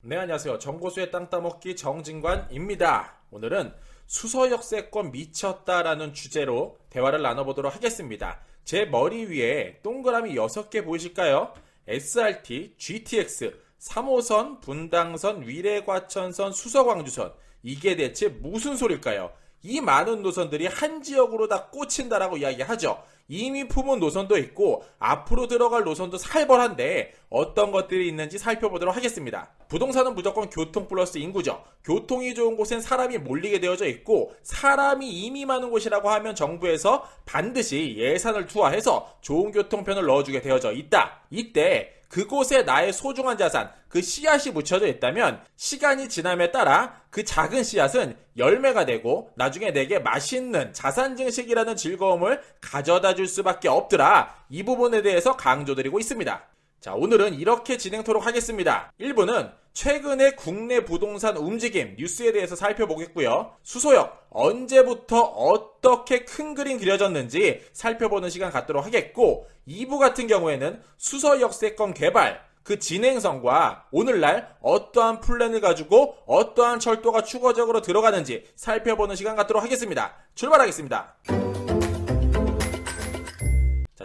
네, 안녕하세요. 정보수의 땅 따먹기 정진관입니다. 오늘은 수서 역세권 미쳤다라는 주제로 대화를 나눠보도록 하겠습니다. 제 머리 위에 동그라미 6개 보이실까요? SRT, GTX, 3호선, 분당선, 위례과천선, 수서광주선. 이게 대체 무슨 소릴까요? 이 많은 노선들이 한 지역으로 다 꽂힌다라고 이야기하죠. 이미 품은 노선도 있고 앞으로 들어갈 노선도 살벌한데 어떤 것들이 있는지 살펴보도록 하겠습니다. 부동산은 무조건 교통 플러스 인구죠. 교통이 좋은 곳엔 사람이 몰리게 되어져 있고 사람이 이미 많은 곳이라고 하면 정부에서 반드시 예산을 투하해서 좋은 교통편을 넣어주게 되어져 있다. 이때 그곳에 나의 소중한 자산, 그 씨앗이 묻혀져 있다면 시간이 지남에 따라 그 작은 씨앗은 열매가 되고 나중에 내게 맛있는 자산 증식이라는 즐거움을 가져다 줄 수밖에 없더라. 이 부분에 대해서 강조드리고 있습니다. 자, 오늘은 이렇게 진행토록 하겠습니다. 1부는 최근의 국내 부동산 움직임 뉴스에 대해서 살펴보겠고요. 수소역 언제부터 어떻게 큰 그림 그려졌는지 살펴보는 시간 갖도록 하겠고 2부 같은 경우에는 수서 역세권 개발 그 진행성과 오늘날 어떠한 플랜을 가지고 어떠한 철도가 추가적으로 들어가는지 살펴보는 시간 갖도록 하겠습니다. 출발하겠습니다.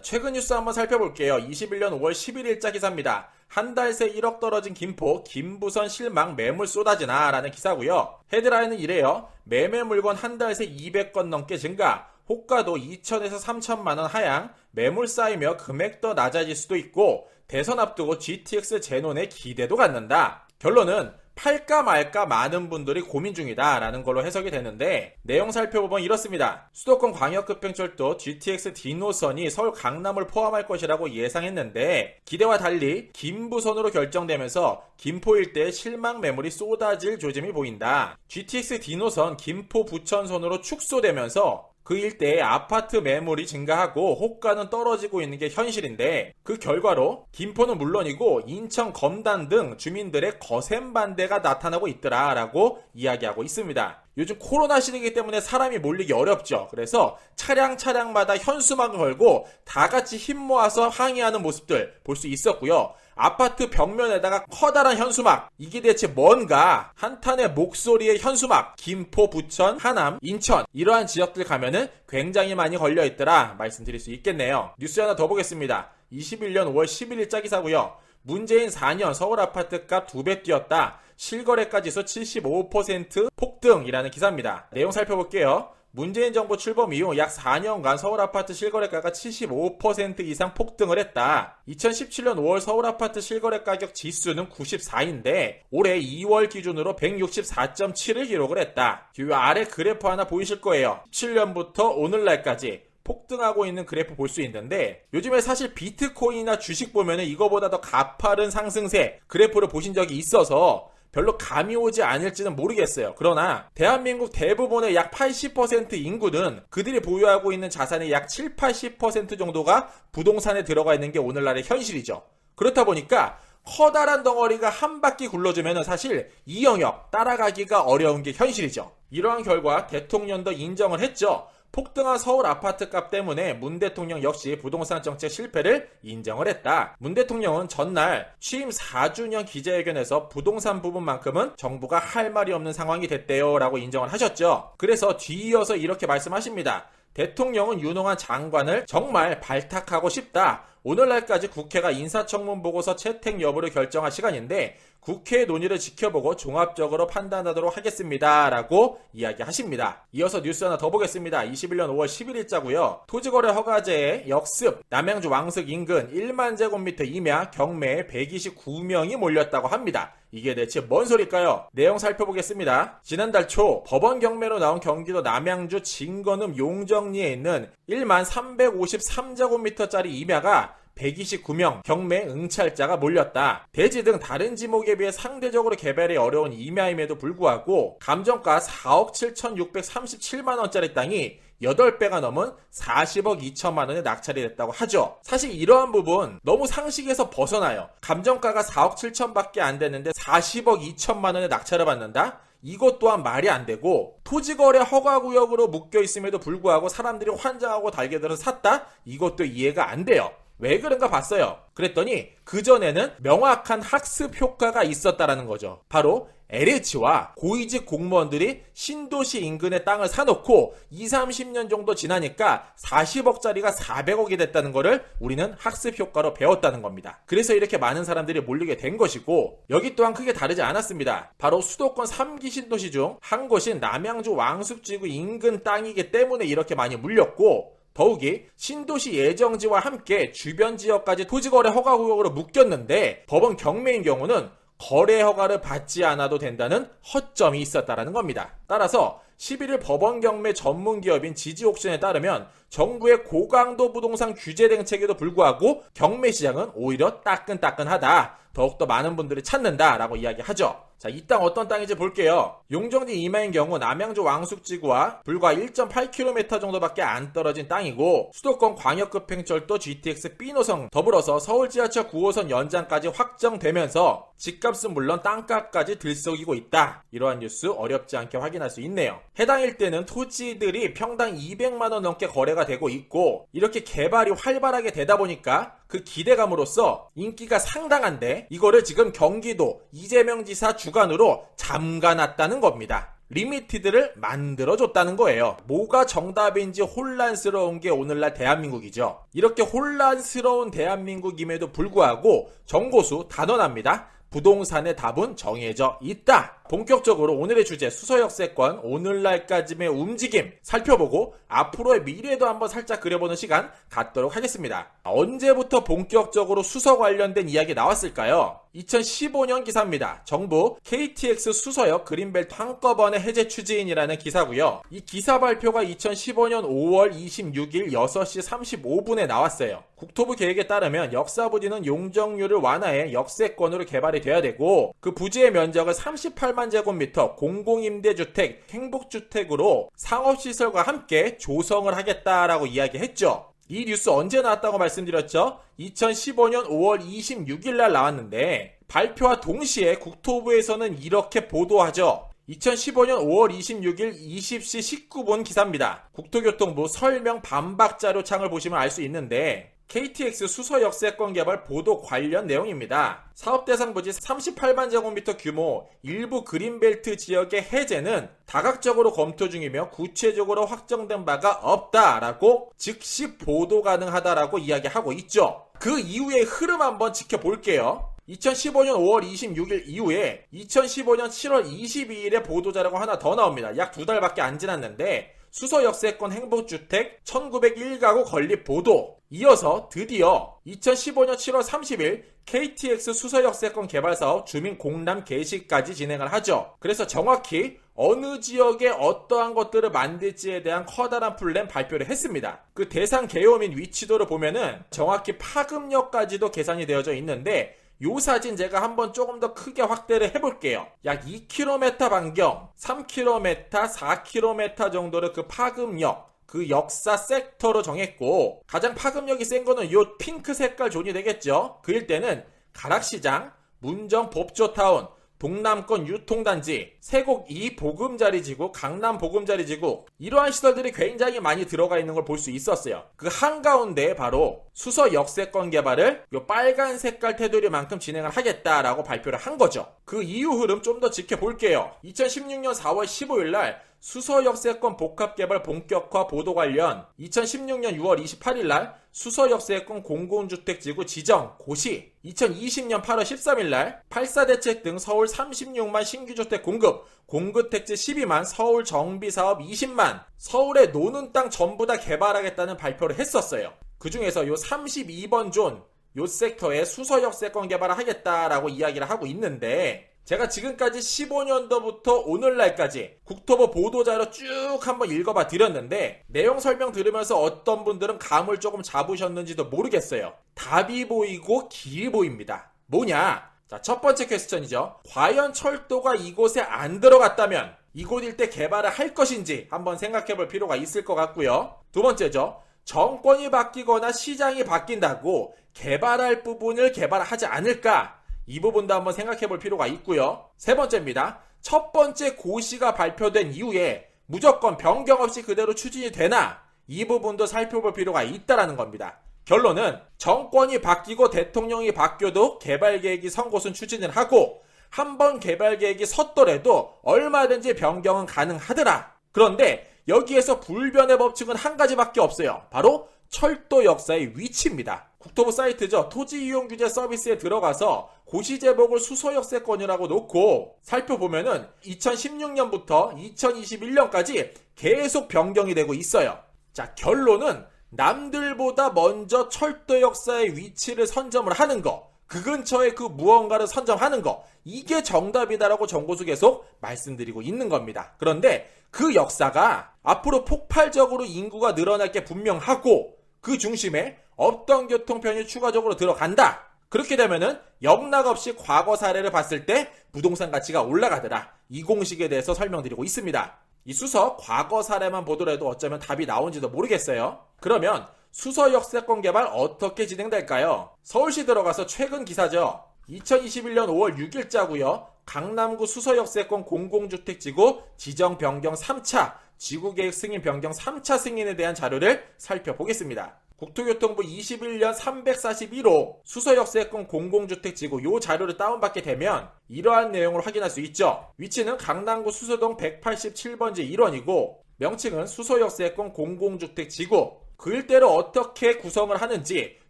자, 최근 뉴스 한번 살펴볼게요. 21년 5월 11일자 기사입니다. 한 달 새 1억 떨어진 김포, 김부선 실망 매물 쏟아지나 라는 기사고요. 헤드라인은 이래요. 매매 물건 한 달 새 200건 넘게 증가, 호가도 2천에서 3천만 원 하향, 매물 쌓이며 금액 더 낮아질 수도 있고, 대선 앞두고 GTX 재논에 기대도 갖는다. 결론은 팔까 말까 많은 분들이 고민 중이다라는 걸로 해석이 되는데 내용 살펴보면 이렇습니다. 수도권 광역급행철도 GTX D노선이 서울 강남을 포함할 것이라고 예상했는데 기대와 달리 김부선으로 결정되면서 김포 일대에 실망 매물이 쏟아질 조짐이 보인다. GTX D노선 김포 부천선으로 축소되면서 그 일대에 아파트 매물이 증가하고 호가는 떨어지고 있는 게 현실인데 그 결과로 김포는 물론이고 인천 검단 등 주민들의 거센 반대가 나타나고 있더라라고 이야기하고 있습니다. 요즘 코로나 시대이기 때문에 사람이 몰리기 어렵죠. 그래서 차량 차량마다 현수막을 걸고 다 같이 힘 모아서 항의하는 모습들 볼 수 있었고요. 아파트 벽면에다가 커다란 현수막. 이게 대체 뭔가? 한탄의 목소리의 현수막. 김포 부천 하남 인천. 이러한 지역들 가면은 굉장히 많이 걸려 있더라 말씀드릴 수 있겠네요. 뉴스 하나 더 보겠습니다. 21년 5월 11일자 기사고요. 문재인 4년 서울 아파트 값두배 뛰었다. 실거래가 지수 75% 폭등이라는 기사입니다. 내용 살펴볼게요 문재인 정부 출범 이후 약 4년간 서울 아파트 실거래가가 75% 이상 폭등을 했다. 2017년 5월 서울 아파트 실거래 가격 지수는 94인데 올해 2월 기준으로 164.7을 기록을 했다. 이 아래 그래프 하나 보이실 거예요. 17년부터 오늘날까지 폭등하고 있는 그래프 볼 수 있는데 요즘에 사실 비트코인이나 주식 보면은 이거보다 더 가파른 상승세 그래프를 보신 적이 있어서 별로 감이 오지 않을지는 모르겠어요. 그러나 대한민국 대부분의 약 80% 인구는 그들이 보유하고 있는 자산의 약 7, 80% 정도가 부동산에 들어가 있는 게 오늘날의 현실이죠. 그렇다 보니까 커다란 덩어리가 한 바퀴 굴러주면 사실 이 영역 따라가기가 어려운 게 현실이죠. 이러한 결과 대통령도 인정을 했죠. 폭등한 서울 아파트 값 때문에 문 대통령 역시 부동산 정책 실패를 인정을 했다. 문 대통령은 전날 취임 4주년 기자회견에서 부동산 부분만큼은 정부가 할 말이 없는 상황이 됐대요 라고 인정을 하셨죠. 그래서 뒤이어서 이렇게 말씀하십니다. 대통령은 유능한 장관을 정말 발탁하고 싶다. 오늘날까지 국회가 인사청문 보고서 채택 여부를 결정할 시간인데 국회 논의를 지켜보고 종합적으로 판단하도록 하겠습니다. 라고 이야기하십니다. 이어서 뉴스 하나 더 보겠습니다. 21년 5월 11일자고요. 토지거래 허가제의 역습, 남양주 왕석 인근 1만 제곱미터 임야 경매에 129명이 몰렸다고 합니다. 이게 대체 뭔 소릴까요? 내용 살펴보겠습니다. 지난달 초 법원 경매로 나온 경기도 남양주 진건음 용정리에 있는 1만 353제곱미터짜리 임야가 129명 경매 응찰자가 몰렸다. 대지 등 다른 지목에 비해 상대적으로 개발이 어려운 임야임에도 불구하고 감정가 4억 7,637만 원짜리 땅이 8배가 넘은 40억 2천만 원에 낙찰이 됐다고 하죠. 사실 이러한 부분 너무 상식에서 벗어나요. 감정가가 4억 7천밖에 안 됐는데 40억 2천만 원에 낙찰을 받는다? 이것 또한 말이 안 되고 토지거래 허가구역으로 묶여 있음에도 불구하고 사람들이 환장하고 달겨들어 샀다? 이것도 이해가 안 돼요. 왜 그런가 봤어요. 그랬더니 그전에는 명확한 학습 효과가 있었다라는 거죠. 바로 LH와 고위직 공무원들이 신도시 인근의 땅을 사놓고 2, 30년 정도 지나니까 40억짜리가 400억이 됐다는 것을 우리는 학습 효과로 배웠다는 겁니다. 그래서 이렇게 많은 사람들이 몰리게 된 것이고 여기 또한 크게 다르지 않았습니다. 바로 수도권 3기 신도시 중 한 곳인 남양주 왕숙지구 인근 땅이기 때문에 이렇게 많이 물렸고 더욱이 신도시 예정지와 함께 주변 지역까지 토지거래 허가 구역으로 묶였는데 법원 경매인 경우는 거래 허가를 받지 않아도 된다는 허점이 있었다라는 겁니다. 따라서 11일 법원 경매 전문 기업인 지지 옥션에 따르면 정부의 고강도 부동산 규제 정책에도 불구하고 경매 시장은 오히려 따끈따끈하다. 더욱더 많은 분들이 찾는다라고 이야기하죠. 자, 이 땅 어떤 땅인지 볼게요. 용정지 이마인 경우 남양주 왕숙지구와 불과 1.8km 정도밖에 안 떨어진 땅이고 수도권 광역급행철도 GTX B노선 더불어서 서울 지하철 9호선 연장까지 확정되면서 집값은 물론 땅값까지 들썩이고 있다. 이러한 뉴스 어렵지 않게 확인할 수 있네요. 해당 일대는 토지들이 평당 200만 원 넘게 거래가 되고 있고 이렇게 개발이 활발하게 되다 보니까 그 기대감으로써 인기가 상당한데 이거를 지금 경기도 이재명 지사 주관으로 잠가놨다는 겁니다. 리미티드를 만들어줬다는 거예요. 뭐가 정답인지 혼란스러운 게 오늘날 대한민국이죠. 이렇게 혼란스러운 대한민국임에도 불구하고 정보수 단언합니다. 부동산의 답은 정해져 있다. 본격적으로 오늘의 주제 수서역세권 오늘날까지의 움직임 살펴보고 앞으로의 미래도 한번 살짝 그려보는 시간 갖도록 하겠습니다. 언제부터 본격적으로 수서 관련된 이야기 나왔을까요? 2015년 기사입니다. 정부 KTX 수서역 그린벨트 한꺼번에 해제 추진이라는 기사고요. 이 기사 발표가 2015년 5월 26일 6시 35분에 나왔어요. 국토부 계획에 따르면 역사 부지는 용적률을 완화해 역세권으로 개발이 돼야 되고 그 부지의 면적을 38만 제곱미터 공공임대주택, 행복주택으로 상업시설과 함께 조성을 하겠다라고 이야기했죠. 이 뉴스 언제 나왔다고 말씀드렸죠? 2015년 5월 26일 날 나왔는데 발표와 동시에 국토부에서는 이렇게 보도하죠. 2015년 5월 26일 20시 19분 기사입니다. 국토교통부 설명 반박 자료 창을 보시면 알 수 있는데 KTX 수서 역세권 개발 보도 관련 내용입니다. 사업 대상 부지 38만 제곱미터 규모 일부 그린벨트 지역의 해제는 다각적으로 검토 중이며 구체적으로 확정된 바가 없다라고 즉시 보도 가능하다라고 이야기하고 있죠. 그 이후의 흐름 한번 지켜볼게요. 2015년 5월 26일 이후에 2015년 7월 22일에 보도자료가 하나 더 나옵니다. 약 두 달밖에 안 지났는데 수서 역세권 행복주택 1901가구 건립 보도 이어서 드디어 2015년 7월 30일 KTX 수서 역세권 개발 사업 주민 공람 개시까지 진행을 하죠. 그래서 정확히 어느 지역에 어떠한 것들을 만들지에 대한 커다란 플랜 발표를 했습니다. 그 대상 개요민 위치도를 보면은 정확히 파급력까지도 계산이 되어져 있는데 요 사진 제가 한번 조금 더 크게 확대를 해볼게요. 약 2km 반경, 3km, 4km 정도를 그 파급력, 그 역사 섹터로 정했고 가장 파급력이 센 거는 요 핑크 색깔 존이 되겠죠. 그 일대는 가락시장, 문정 법조타운, 동남권 유통단지, 세곡 2 보금자리 지구, 강남 보금자리 지구 이러한 시설들이 굉장히 많이 들어가 있는 걸 볼 수 있었어요. 그 한가운데 바로 수서 역세권 개발을 요 빨간 색깔 테두리만큼 진행을 하겠다라고 발표를 한 거죠. 그 이후 흐름 좀 더 지켜볼게요. 2016년 4월 15일 날 수서 역세권 복합 개발 본격화 보도 관련 2016년 6월 28일 날 수서 역세권 공공주택 지구 지정 고시 2020년 8월 13일 날 84대책 등 서울 36만 신규 주택 공급 공급택지 12만 서울 정비 사업 20만 서울의 노는 땅 전부 다 개발하겠다는 발표를 했었어요. 그 중에서 요 32번 존 요 섹터에 수서 역 세권 개발을 하겠다라고 이야기를 하고 있는데 제가 지금까지 15년도부터 오늘날까지 국토부 보도자료 쭉 한번 읽어봐 드렸는데 내용 설명 들으면서 어떤 분들은 감을 조금 잡으셨는지도 모르겠어요. 답이 보이고 길이 보입니다. 뭐냐? 자, 첫 번째 퀘스천이죠. 과연 철도가 이곳에 안 들어갔다면 이곳 일대 개발을 할 것인지 한번 생각해 볼 필요가 있을 것 같고요. 두 번째죠. 정권이 바뀌거나 시장이 바뀐다고 개발할 부분을 개발하지 않을까? 이 부분도 한번 생각해 볼 필요가 있고요. 세 번째입니다. 첫 번째 고시가 발표된 이후에 무조건 변경 없이 그대로 추진이 되나? 이 부분도 살펴볼 필요가 있다라는 겁니다. 결론은 정권이 바뀌고 대통령이 바뀌어도 개발 계획이 선 곳은 추진을 하고 한 번 개발 계획이 섰더라도 얼마든지 변경은 가능하더라. 그런데 여기에서 불변의 법칙은 한 가지밖에 없어요. 바로 철도 역사의 위치입니다. 국토부 사이트죠. 토지 이용 규제 서비스에 들어가서 고시 제목을 수소 역세권이라고 놓고 살펴보면은 2016년부터 2021년까지 계속 변경이 되고 있어요. 자, 결론은 남들보다 먼저 철도 역사의 위치를 선점을 하는 거, 그 근처에 그 무언가를 선점하는 거, 이게 정답이다라고 정고수 계속 말씀드리고 있는 겁니다. 그런데 그 역사가 앞으로 폭발적으로 인구가 늘어날 게 분명하고 그 중심에 어떤 교통편이 추가적으로 들어간다. 그렇게 되면은 영락 없이 과거 사례를 봤을 때 부동산 가치가 올라가더라. 이 공식에 대해서 설명드리고 있습니다. 이 수서 과거 사례만 보더라도 어쩌면 답이 나온지도 모르겠어요. 그러면 수서 역세권 개발 어떻게 진행될까요? 서울시 들어가서 최근 기사죠. 2021년 5월 6일자고요. 강남구 수서 역세권 공공주택지구 지정 변경 3차 지구계획 승인 변경 3차 승인에 대한 자료를 살펴보겠습니다. 국토교통부 21년 341호 수서역세권 공공주택지구 요 자료를 다운받게 되면 이러한 내용을 확인할 수 있죠. 위치는 강남구 수서동 187번지 1원이고 명칭은 수서역세권 공공주택지구 그 일대를 어떻게 구성을 하는지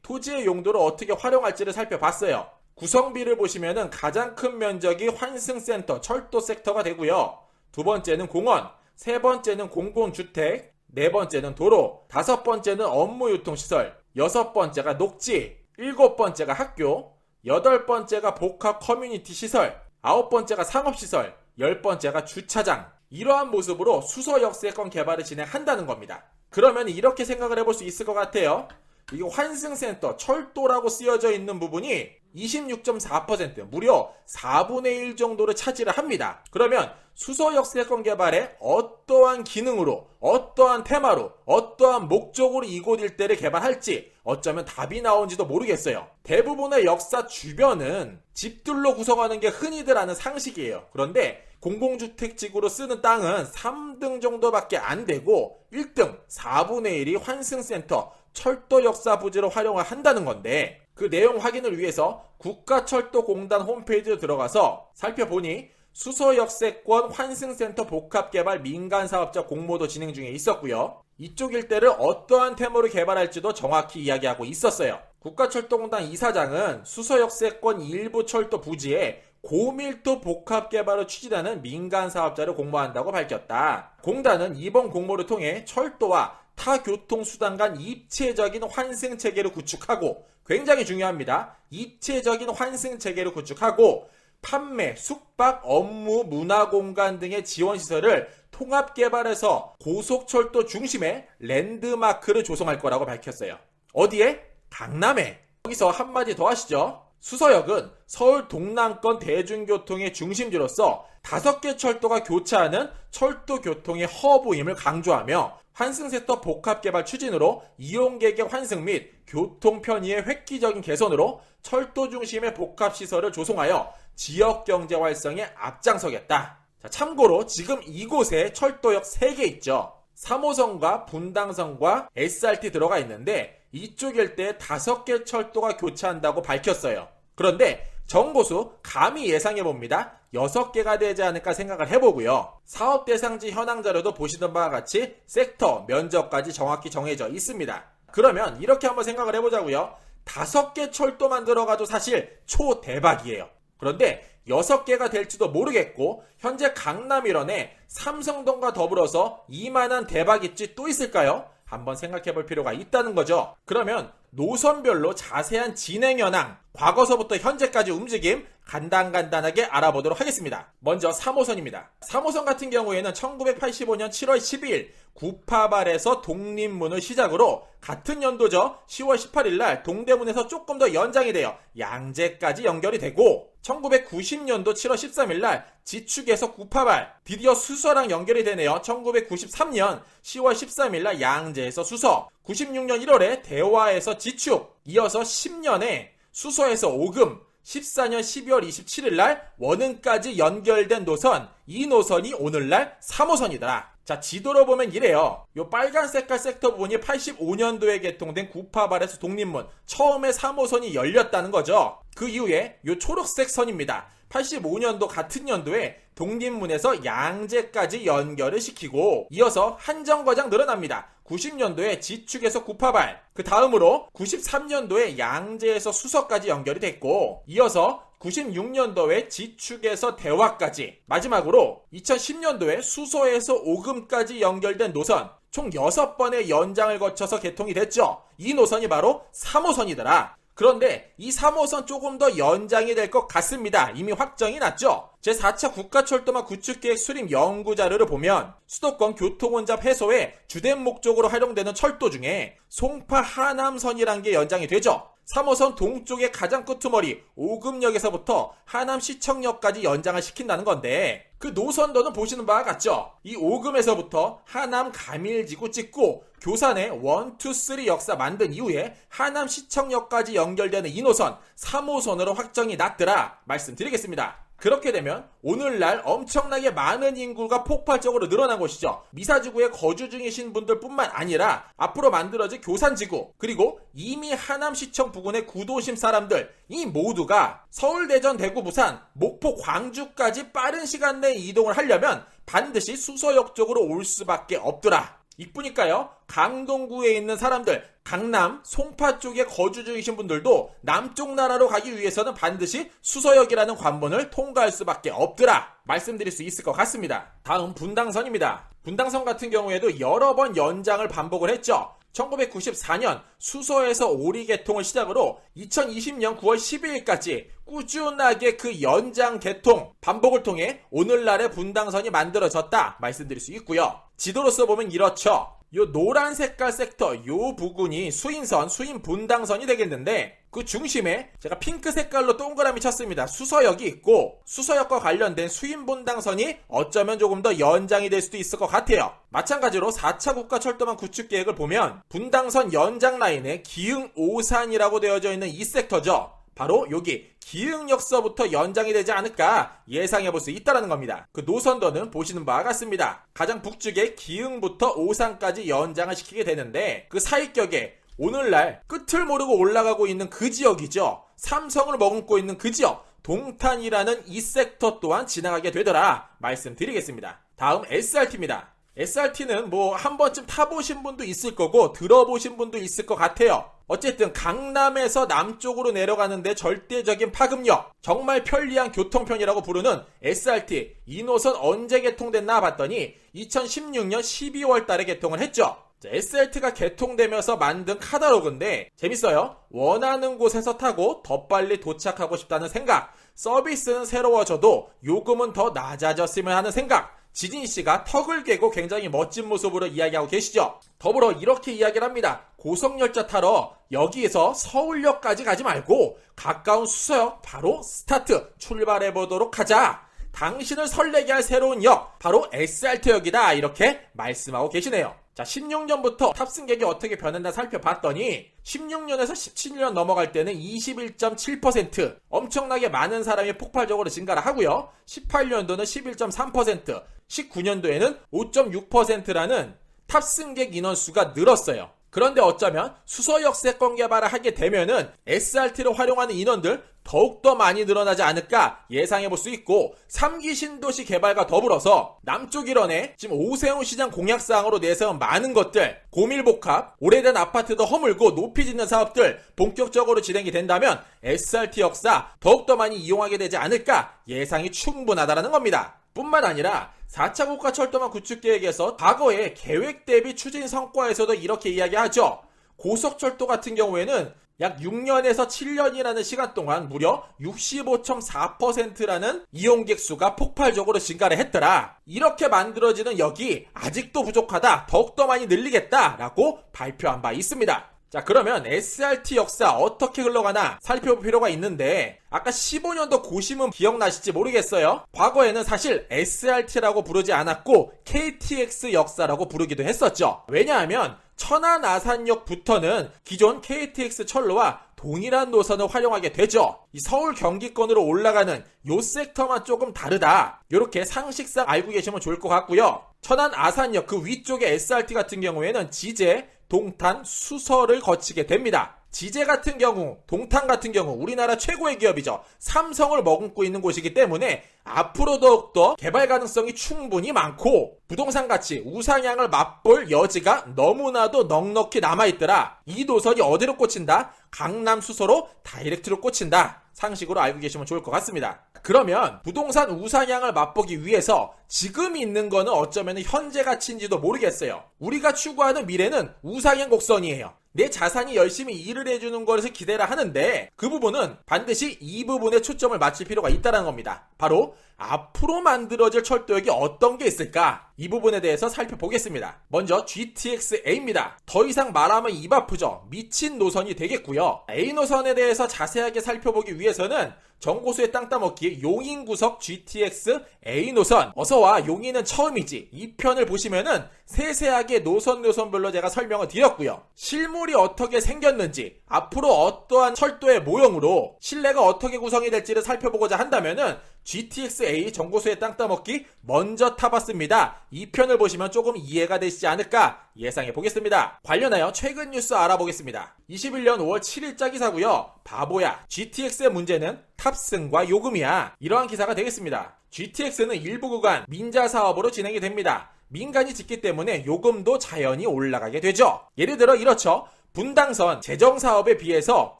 토지의 용도를 어떻게 활용할지를 살펴봤어요. 구성비를 보시면은 가장 큰 면적이 환승센터, 철도 섹터가 되고요. 두 번째는 공원, 세 번째는 공공주택, 네 번째는 도로, 다섯 번째는 업무 유통 시설, 여섯 번째가 녹지, 일곱 번째가 학교, 여덟 번째가 복합 커뮤니티 시설, 아홉 번째가 상업 시설, 열 번째가 주차장. 이러한 모습으로 수서 역세권 개발을 진행한다는 겁니다. 그러면 이렇게 생각을 해볼 수 있을 것 같아요. 이게 환승센터, 철도라고 쓰여져 있는 부분이 26.4% 무려 4분의 1 정도를 차지를 합니다. 그러면 수서 역세권 개발에 어떠한 기능으로, 어떠한 테마로, 어떠한 목적으로 이곳 일대를 개발할지 어쩌면 답이 나온지도 모르겠어요. 대부분의 역사 주변은 집들로 구성하는 게 흔히들 아는 상식이에요. 그런데 공공주택지구로 쓰는 땅은 3등 정도밖에 안 되고 1등 4분의 1이 환승센터, 철도 역사 부지로 활용을 한다는 건데 그 내용 확인을 위해서 국가철도공단 홈페이지에 들어가서 살펴보니 수서역세권 환승센터 복합개발 민간사업자 공모도 진행 중에 있었고요. 이쪽 일대를 어떠한 테마로 개발할지도 정확히 이야기하고 있었어요. 국가철도공단 이사장은 수서역세권 일부 철도 부지에 고밀도 복합 개발을 추진하는 민간 사업자를 공모한다고 밝혔다. 공단은 이번 공모를 통해 철도와 타 교통수단 간 입체적인 환승 체계를 구축하고 굉장히 중요합니다. 입체적인 환승 체계를 구축하고 판매, 숙박, 업무, 문화 공간 등의 지원 시설을 통합 개발해서 고속철도 중심의 랜드마크를 조성할 거라고 밝혔어요. 어디에? 강남에. 여기서 한마디 더 하시죠. 수서역은 서울 동남권 대중교통의 중심지로서 다섯 개 철도가 교차하는 철도 교통의 허브임을 강조하며 환승센터 복합개발 추진으로 이용객의 환승 및 교통 편의의 획기적인 개선으로 철도 중심의 복합시설을 조성하여 지역 경제 활성에 앞장서겠다. 자, 참고로 지금 이곳에 철도역 3개 있죠. 3호선과 분당선과 SRT 들어가 있는데 이쪽 일대에 5개 철도가 교차한다고 밝혔어요. 그런데 정보수 감히 예상해 봅니다. 6개가 되지 않을까 생각을 해보고요. 사업 대상지 현황 자료도 보시던 바와 같이 섹터, 면적까지 정확히 정해져 있습니다. 그러면 이렇게 한번 생각을 해보자고요. 5개 철도만 들어가도 사실 초대박이에요. 그런데 6개가 될지도 모르겠고 현재 강남 일원에 삼성동과 더불어서 이만한 대박 입지 또 있을까요? 한번 생각해 볼 필요가 있다는 거죠. 그러면 노선별로 자세한 진행 현황, 과거서부터 현재까지 움직임 간단간단하게 알아보도록 하겠습니다. 먼저 3호선입니다. 3호선 같은 경우에는 1985년 7월 12일 구파발에서 독립문을 시작으로 같은 연도죠. 10월 18일 날 동대문에서 조금 더 연장이 되어 양재까지 연결이 되고 1990년도 7월 13일 날 지축에서 구파발 드디어 수서랑 연결이 되네요. 1993년 10월 13일 날 양재에서 수서 96년 1월에 대화에서 지축 이어서 10년에 수서에서 오금 14년 12월 27일 날 원흥까지 연결된 노선 이 노선이 오늘날 3호선이더라. 자, 지도로 보면 이래요. 요 빨간 색깔 섹터 부분이 85년도에 개통된 구파발에서 독립문 처음에 3호선이 열렸다는 거죠. 그 이후에 요 초록색 선입니다. 85년도 같은 연도에 독립문에서 양재까지 연결을 시키고 이어서 한정거장 늘어납니다. 90년도에 지축에서 구파발, 그 다음으로 93년도에 양재에서 수서까지 연결이 됐고 이어서 96년도에 지축에서 대화까지 마지막으로 2010년도에 수서에서 오금까지 연결된 노선 총 6번의 연장을 거쳐서 개통이 됐죠. 이 노선이 바로 3호선이더라. 그런데 이 3호선 조금 더 연장이 될 것 같습니다. 이미 확정이 났죠. 제4차 국가철도망 구축계획 수립 연구 자료를 보면 수도권 교통혼잡 해소에 주된 목적으로 활용되는 철도 중에 송파 하남선이란 게 연장이 되죠. 3호선 동쪽의 가장 끄트머리 오금역에서부터 하남시청역까지 연장을 시킨다는 건데 그 노선도는 보시는 바와 같죠. 이 오금에서부터 하남 가밀지구 찍고 교산의 1, 2, 3 역사 만든 이후에 하남시청역까지 연결되는 이 노선 3호선으로 확정이 났더라 말씀드리겠습니다. 그렇게 되면 오늘날 엄청나게 많은 인구가 폭발적으로 늘어난 곳이죠. 미사지구에 거주 중이신 분들뿐만 아니라 앞으로 만들어질 교산지구 그리고 이미 하남시청 부근의 구도심 사람들 이 모두가 서울, 대전, 대구, 부산, 목포, 광주까지 빠른 시간 내에 이동을 하려면 반드시 수서역 쪽으로 올 수밖에 없더라. 이쁘니까요. 강동구에 있는 사람들, 강남, 송파 쪽에 거주 중이신 분들도 남쪽 나라로 가기 위해서는 반드시 수서역이라는 관문을 통과할 수밖에 없더라. 말씀드릴 수 있을 것 같습니다. 다음 분당선입니다. 분당선 같은 경우에도 여러 번 연장을 반복을 했죠. 1994년 수서에서 오리 개통을 시작으로 2020년 9월 12일까지 꾸준하게 그 연장 개통 반복을 통해 오늘날의 분당선이 만들어졌다 말씀드릴 수 있고요. 지도로서 보면 이렇죠. 요 노란 색깔 섹터 요 부분이 수인선, 수인 분당선이 되겠는데 그 중심에 제가 핑크 색깔로 동그라미 쳤습니다. 수서역이 있고 수서역과 관련된 수인 분당선이 어쩌면 조금 더 연장이 될 수도 있을 것 같아요. 마찬가지로 4차 국가 철도망 구축 계획을 보면 분당선 연장 라인에 기흥 오산이라고 되어져 있는 이 섹터죠. 바로 여기 기흥역서부터 연장이 되지 않을까 예상해 볼 수 있다는 겁니다. 그 노선도는 보시는 바와 같습니다. 가장 북쪽에 기흥부터 오산까지 연장을 시키게 되는데 그 사이격에 오늘날 끝을 모르고 올라가고 있는 그 지역이죠. 삼성을 머금고 있는 그 지역 동탄이라는 이 섹터 또한 지나가게 되더라 말씀드리겠습니다. 다음 SRT입니다. SRT는 뭐 한 번쯤 타보신 분도 있을 거고 들어보신 분도 있을 것 같아요. 어쨌든 강남에서 남쪽으로 내려가는데 절대적인 파급력, 정말 편리한 교통편이라고 부르는 SRT 이 노선 언제 개통됐나 봤더니 2016년 12월 달에 개통을 했죠. SRT가 개통되면서 만든 카다로그인데 재밌어요. 원하는 곳에서 타고 더 빨리 도착하고 싶다는 생각, 서비스는 새로워져도 요금은 더 낮아졌으면 하는 생각, 지진 씨가 턱을 깨고 굉장히 멋진 모습으로 이야기하고 계시죠. 더불어 이렇게 이야기를 합니다. 고속열차 타러 여기에서 서울역까지 가지 말고 가까운 수서역 바로 스타트 출발해 보도록 하자. 당신을 설레게 할 새로운 역 바로 SRT역이다 이렇게 말씀하고 계시네요. 자, 16년부터 탑승객이 어떻게 변했나 살펴봤더니 16년에서 17년 넘어갈 때는 21.7% 엄청나게 많은 사람이 폭발적으로 증가를 하고요. 18년도는 11.3%, 19년도에는 5.6%라는 탑승객 인원수가 늘었어요. 그런데 어쩌면 수서역 세권 개발을 하게 되면은 SRT를 활용하는 인원들 더욱더 많이 늘어나지 않을까 예상해 볼 수 있고 3기 신도시 개발과 더불어서 남쪽 일원에 지금 오세훈 시장 공약사항으로 내세운 많은 것들 고밀복합 오래된 아파트도 허물고 높이 짓는 사업들 본격적으로 진행이 된다면 SRT 역사 더욱더 많이 이용하게 되지 않을까 예상이 충분하다는 겁니다. 뿐만 아니라 4차 국가철도망 구축 계획에서 과거의 계획 대비 추진 성과에서도 이렇게 이야기하죠. 고속철도 같은 경우에는 약 6년에서 7년이라는 시간 동안 무려 65.4%라는 이용객 수가 폭발적으로 증가를 했더라. 이렇게 만들어지는 역이 아직도 부족하다. 더욱더 많이 늘리겠다라고 발표한 바 있습니다. 자, 그러면 SRT 역사 어떻게 흘러가나 살펴볼 필요가 있는데, 아까 15년도 고심은 기억나실지 모르겠어요. 과거에는 사실 SRT라고 부르지 않았고, KTX 역사라고 부르기도 했었죠. 왜냐하면, 천안 아산역부터는 기존 KTX 철로와 동일한 노선을 활용하게 되죠. 이 서울 경기권으로 올라가는 요 섹터만 조금 다르다. 이렇게 상식상 알고 계시면 좋을 것 같고요. 천안 아산역 그 위쪽에 SRT 같은 경우에는 지제, 동탄, 수서를 거치게 됩니다. 지제 같은 경우, 동탄 같은 경우 우리나라 최고의 기업이죠. 삼성을 머금고 있는 곳이기 때문에 앞으로 더욱더 개발 가능성이 충분히 많고 부동산 가치, 우상향을 맛볼 여지가 너무나도 넉넉히 남아있더라. 이 노선이 어디로 꽂힌다? 강남 수서로 다이렉트로 꽂힌다. 상식으로 알고 계시면 좋을 것 같습니다. 그러면 부동산 우상향을 맛보기 위해서 지금 있는 거는 어쩌면 현재 가치인지도 모르겠어요. 우리가 추구하는 미래는 우상향 곡선이에요. 내 자산이 열심히 일을 해주는 것을 기대를 하는데 그 부분은 반드시 이 부분에 초점을 맞출 필요가 있다는 겁니다. 바로 앞으로 만들어질 철도역이 어떤 게 있을까? 이 부분에 대해서 살펴보겠습니다. 먼저 GTX-A입니다. 더 이상 말하면 입 아프죠? 미친 노선이 되겠고요. A 노선에 대해서 자세하게 살펴보기 위해서는 정고수의 땅 따먹기 용인 구석 GTX A 노선. 어서와 용인은 처음이지. 이 편을 보시면은 세세하게 노선 노선별로 제가 설명을 드렸고요. 실물이 어떻게 생겼는지 앞으로 어떠한 철도의 모형으로 실내가 어떻게 구성이 될지를 살펴보고자 한다면은 GTX-A 정고수의 땅 따먹기 먼저 타봤습니다. 이 편을 보시면 조금 이해가 되시지 않을까 예상해 보겠습니다. 관련하여 최근 뉴스 알아보겠습니다. 21년 5월 7일자 기사고요. 바보야. GTX의 문제는 탑승과 요금이야. 이러한 기사가 되겠습니다. GTX는 일부 구간 민자 사업으로 진행이 됩니다. 민간이 짓기 때문에 요금도 자연히 올라가게 되죠. 예를 들어 이렇죠. 분당선 재정 사업에 비해서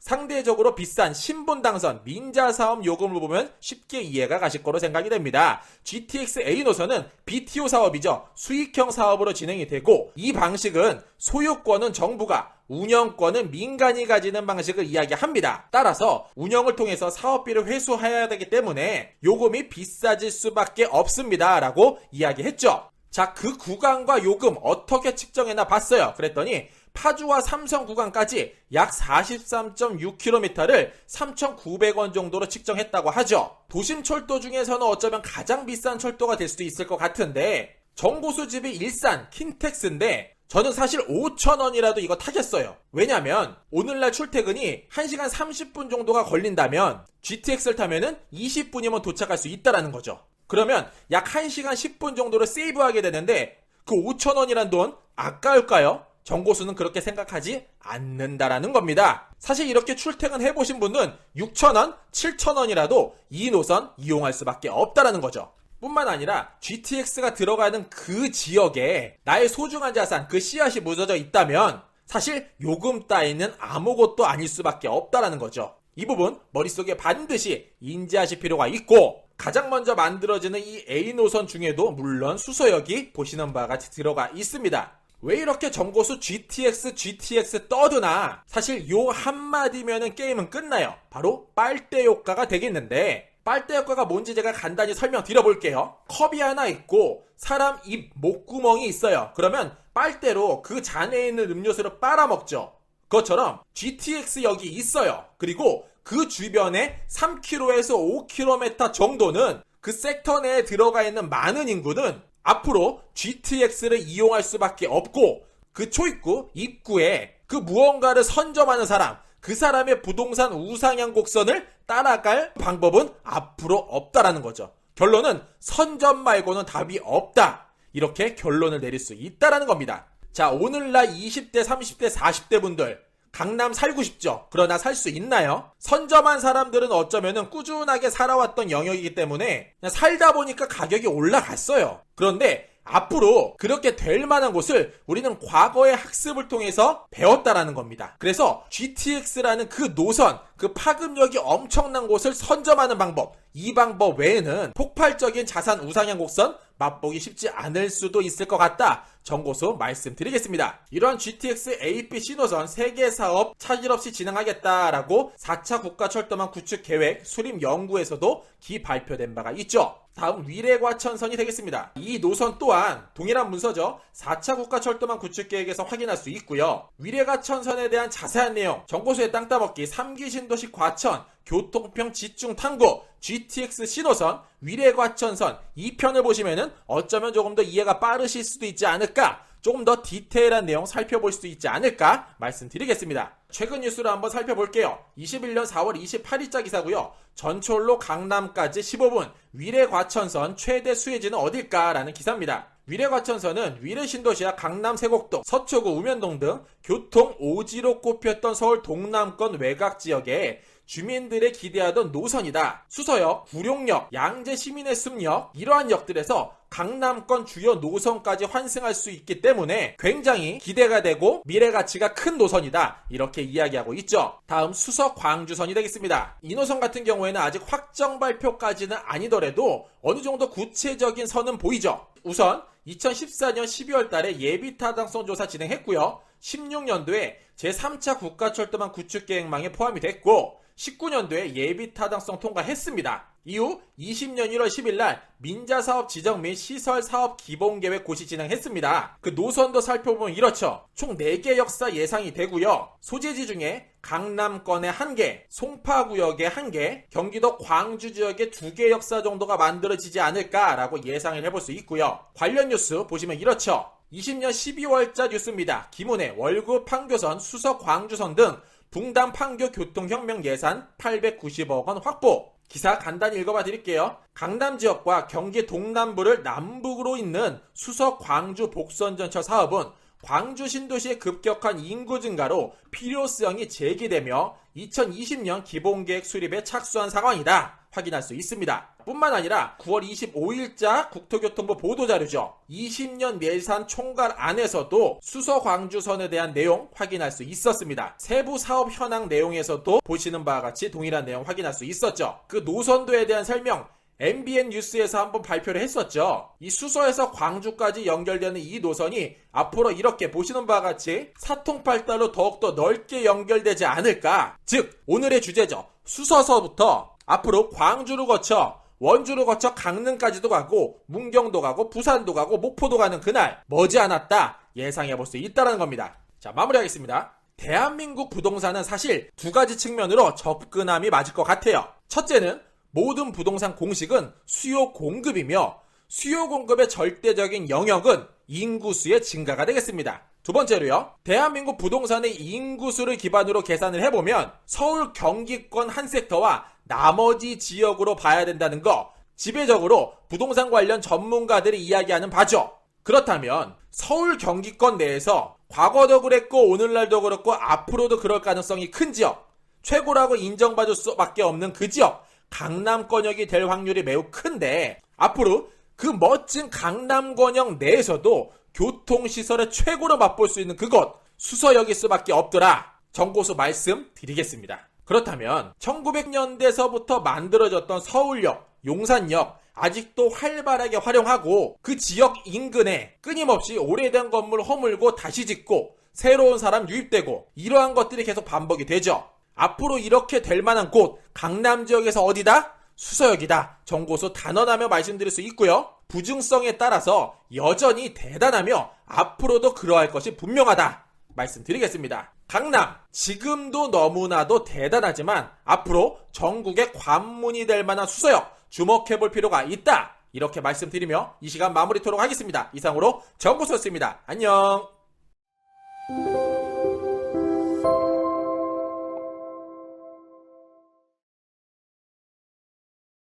상대적으로 비싼 신분당선 민자 사업 요금을 보면 쉽게 이해가 가실 거로 생각이 됩니다. GTX A 노선은 BTO 사업이죠. 수익형 사업으로 진행이 되고 이 방식은 소유권은 정부가 운영권은 민간이 가지는 방식을 이야기합니다. 따라서 운영을 통해서 사업비를 회수해야 되기 때문에 요금이 비싸질 수밖에 없습니다. 라고 이야기했죠. 자, 그 구간과 요금 어떻게 측정했나 봤어요. 그랬더니 파주와 삼성 구간까지 약 43.6km를 3,900원 정도로 측정했다고 하죠. 도심 철도 중에서는 어쩌면 가장 비싼 철도가 될 수도 있을 것 같은데 정보수 집이 일산 킨텍스인데 저는 사실 5,000원이라도 이거 타겠어요. 왜냐면 오늘날 출퇴근이 1시간 30분 정도가 걸린다면 GTX를 타면은 20분이면 도착할 수 있다라는 거죠. 그러면 약 1시간 10분 정도를 세이브하게 되는데 그 5,000원이란 돈 아까울까요? 정고수는 그렇게 생각하지 않는다라는 겁니다. 사실 이렇게 출퇴근 해 보신 분은 6,000원, 7,000원이라도 이 노선 이용할 수밖에 없다라는 거죠. 뿐만 아니라 GTX가 들어가는 그 지역에 나의 소중한 자산, 그 씨앗이 묻어져 있다면 사실 요금 따위는 아무것도 아닐 수밖에 없다라는 거죠. 이 부분 머릿속에 반드시 인지하실 필요가 있고 가장 먼저 만들어지는 이 A 노선 중에도 물론 수서역이 보시는 바와 같이 들어가 있습니다. 왜 이렇게 정고수 GTX, GTX 떠드나? 사실 요 한마디면은 게임은 끝나요. 바로 빨대 효과가 되겠는데, 빨대 효과가 뭔지 제가 간단히 설명드려 볼게요. 컵이 하나 있고, 사람 입, 목구멍이 있어요. 그러면 빨대로 그 잔에 있는 음료수를 빨아먹죠. 그것처럼 GTX 역이 있어요. 그리고 그 주변에 3km에서 5km 정도는 그 섹터 내에 들어가 있는 많은 인구는 앞으로 GTX를 이용할 수밖에 없고 그 초입구 입구에 그 무언가를 선점하는 사람 그 사람의 부동산 우상향 곡선을 따라갈 방법은 앞으로 없다라는 거죠. 결론은 선점 말고는 답이 없다. 이렇게 결론을 내릴 수 있다라는 겁니다. 자, 오늘날 20대, 30대, 40대 분들 강남 살고 싶죠. 그러나 살 수 있나요? 선점한 사람들은 어쩌면은 꾸준하게 살아왔던 영역이기 때문에 살다 보니까 가격이 올라갔어요. 그런데 앞으로 그렇게 될 만한 곳을 우리는 과거의 학습을 통해서 배웠다라는 겁니다. 그래서 GTX라는 그 노선, 그 파급력이 엄청난 곳을 선점하는 방법, 이 방법 외에는 폭발적인 자산 우상향 곡선 맛보기 쉽지 않을 수도 있을 것 같다. 정고수 말씀드리겠습니다. 이러한 GTX APC 노선 3개 사업 차질 없이 진행하겠다라고 4차 국가철도망 구축 계획 수립 연구에서도 기 발표된 바가 있죠. 다음 위례과천선이 되겠습니다. 이 노선 또한 동일한 문서죠. 4차 국가철도망 구축계획에서 확인할 수 있고요. 위례과천선에 대한 자세한 내용, 정보수의 땅 따먹기, 3기 신도시 과천, 교통평 집중 탐구, GTX 신호선, 위례과천선 이 편을 보시면은 어쩌면 조금 더 이해가 빠르실 수도 있지 않을까 조금 더 디테일한 내용 살펴볼 수 있지 않을까 말씀드리겠습니다. 최근 뉴스를 한번 살펴볼게요. 21년 4월 28일자 기사고요. 전철로 강남까지 15분 위례과천선 최대 수혜지는 어딜까라는 기사입니다. 위례과천선은 위례 신도시와 강남 세곡동, 서초구 우면동 등 교통 오지로 꼽혔던 서울 동남권 외곽 지역에 주민들의 기대하던 노선이다. 수서역, 구룡역, 양재 시민의 숲역 이러한 역들에서 강남권 주요 노선까지 환승할 수 있기 때문에 굉장히 기대가 되고 미래 가치가 큰 노선이다. 이렇게 이야기하고 있죠. 다음 수서 광주선이 되겠습니다. 이 노선 같은 경우에는 아직 확정 발표까지는 아니더라도 어느 정도 구체적인 선은 보이죠. 우선 2014년 12월 달에 예비 타당성 조사 진행했고요. 16년도에 제3차 국가철도망 구축 계획망에 포함이 됐고 19년도에 예비 타당성 통과했습니다. 이후 20년 1월 10일 날 민자사업 지정 및 시설 사업 기본 계획 고시 진행했습니다. 그 노선도 살펴보면 이렇죠. 총 4개 역사 예상이 되고요. 소재지 중에 강남권의 1개, 송파구역의 1개, 경기도 광주 지역의 2개 역사 정도가 만들어지지 않을까라고 예상을 해볼 수 있고요. 관련 뉴스 보시면 이렇죠. 20년 12월자 뉴스입니다. 김은혜 월급 판교선 수석 광주선 등 붕담 판교 교통혁명 예산 890억 원 확보. 기사 간단히 읽어봐 드릴게요. 강남 지역과 경기 동남부를 남북으로 잇는 수석 광주 복선전철 사업은 광주 신도시의 급격한 인구 증가로 필요성이 제기되며 2020년 기본계획 수립에 착수한 상황이다. 확인할 수 있습니다. 뿐만 아니라 9월 25일자 국토교통부 보도자료죠. 20년 예산 총괄 안에서도 수서 광주선에 대한 내용 확인할 수 있었습니다. 세부 사업 현황 내용에서도 보시는 바와 같이 동일한 내용 확인할 수 있었죠. 그 노선도에 대한 설명 MBN 뉴스에서 한번 발표를 했었죠. 이 수서에서 광주까지 연결되는 이 노선이 앞으로 이렇게 보시는 바와 같이 사통팔달로 더욱더 넓게 연결되지 않을까. 즉, 오늘의 주제죠. 수서서부터 앞으로 광주를 거쳐 원주를 거쳐 강릉까지도 가고 문경도 가고 부산도 가고 목포도 가는 그날 머지않았다 예상해 볼 수 있다는 겁니다. 자 마무리하겠습니다. 대한민국 부동산은 사실 두 가지 측면으로 접근함이 맞을 것 같아요. 첫째는 모든 부동산 공식은 수요 공급이며 수요 공급의 절대적인 영역은 인구수의 증가가 되겠습니다. 두 번째로요. 대한민국 부동산의 인구수를 기반으로 계산을 해보면 서울 경기권 한 섹터와 나머지 지역으로 봐야 된다는 거 지배적으로 부동산 관련 전문가들이 이야기하는 바죠. 그렇다면 서울 경기권 내에서 과거도 그랬고 오늘날도 그렇고 앞으로도 그럴 가능성이 큰 지역 최고라고 인정받을 수밖에 없는 그 지역 강남권역이 될 확률이 매우 큰데 앞으로 그 멋진 강남권역 내에서도 교통시설의 최고로 맛볼 수 있는 그곳 수서역일 수밖에 없더라 정고수 말씀 드리겠습니다. 그렇다면 1900년대서부터 만들어졌던 서울역, 용산역 아직도 활발하게 활용하고 그 지역 인근에 끊임없이 오래된 건물 허물고 다시 짓고 새로운 사람 유입되고 이러한 것들이 계속 반복이 되죠. 앞으로 이렇게 될 만한 곳 강남 지역에서 어디다? 수서역이다. 정고소 단언하며 말씀드릴 수 있고요. 부중성에 따라서 여전히 대단하며 앞으로도 그러할 것이 분명하다. 말씀드리겠습니다. 강남 지금도 너무나도 대단하지만 앞으로 전국의 관문이 될 만한 수서역 주목해 볼 필요가 있다. 이렇게 말씀드리며 이 시간 마무리토록 하겠습니다. 이상으로 정보소였습니다. 안녕.